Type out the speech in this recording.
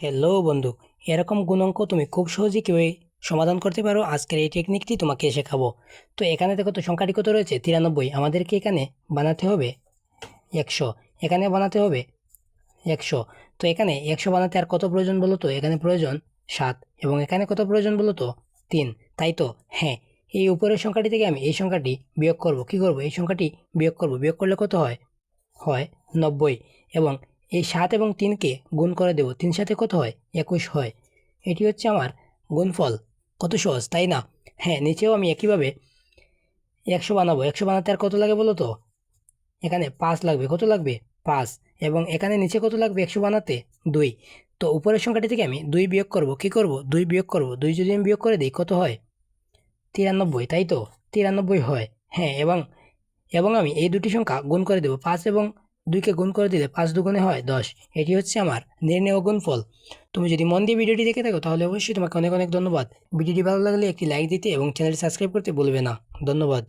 Hello বন্ধু, এরকম গুণাঙ্ক তুমি খুব সহজেই কীভাবে সমাধান করতে পারো? আজকের এই টেকনিকটি তোমাকে শেখাবো। তো এখানে দেখো তো সংখ্যাটি কত রয়েছে? তিরানব্বই। আমাদেরকে এখানে বানাতে হবে একশো। এখানে বানাতে হবে একশো। তো এখানে একশো বানাতে আর কত প্রয়োজন বলো তো? এখানে প্রয়োজন সাত এবং এখানে কত প্রয়োজন বলো তো? তিন। তাই তো? হ্যাঁ এই উপরের সংখ্যাটি থেকে আমি এই সংখ্যাটি বিয়োগ করব। কি করব? এই সংখ্যাটি বিয়োগ করব। বিয়োগ করলে কত হয়? হয় নব্বই। এবং এই সাত এবং তিনকে গুণ করে দেব। তিন সাথে কত হয়? একুশ হয়। এটি হচ্ছে আমার গুণফল। কত সহজ, তাই না? হ্যাঁ নিচেও আমি একইভাবে একশো বানাবো। একশো বানাতে আর কত লাগে বলো তো? এখানে পাঁচ লাগবে। কত লাগবে? পাঁচ। এবং এখানে নিচে কত লাগবে? একশো বানাতে দুই। তো উপরের সংখ্যাটি থেকে আমি দুই বিয়োগ করব। কি করব? দুই বিয়োগ করব। দুই যদি আমি বিয়োগ করে দিই, কত হয়? তিরানব্বই, তাই তো? তিরানব্বই হয়। হ্যাঁ এবং এবং আমি এই দুটি সংখ্যা গুণ করে দেবো। পাঁচ এবং দুইকে গুণ করে দিলে পাঁচ দুগুণে হয় দশ। এটি হচ্ছে আমার নির্ণয় গুণফল। তুমি যদি মন দিয়ে ভিডিওটি দেখে থাকো, তাহলে অবশ্যই তোমাকে অনেক অনেক ধন্যবাদ। ভিডিওটি ভালো লাগলে একটি লাইক দিতে এবং চ্যানেলটি সাবস্ক্রাইব করতে বলবে না। ধন্যবাদ।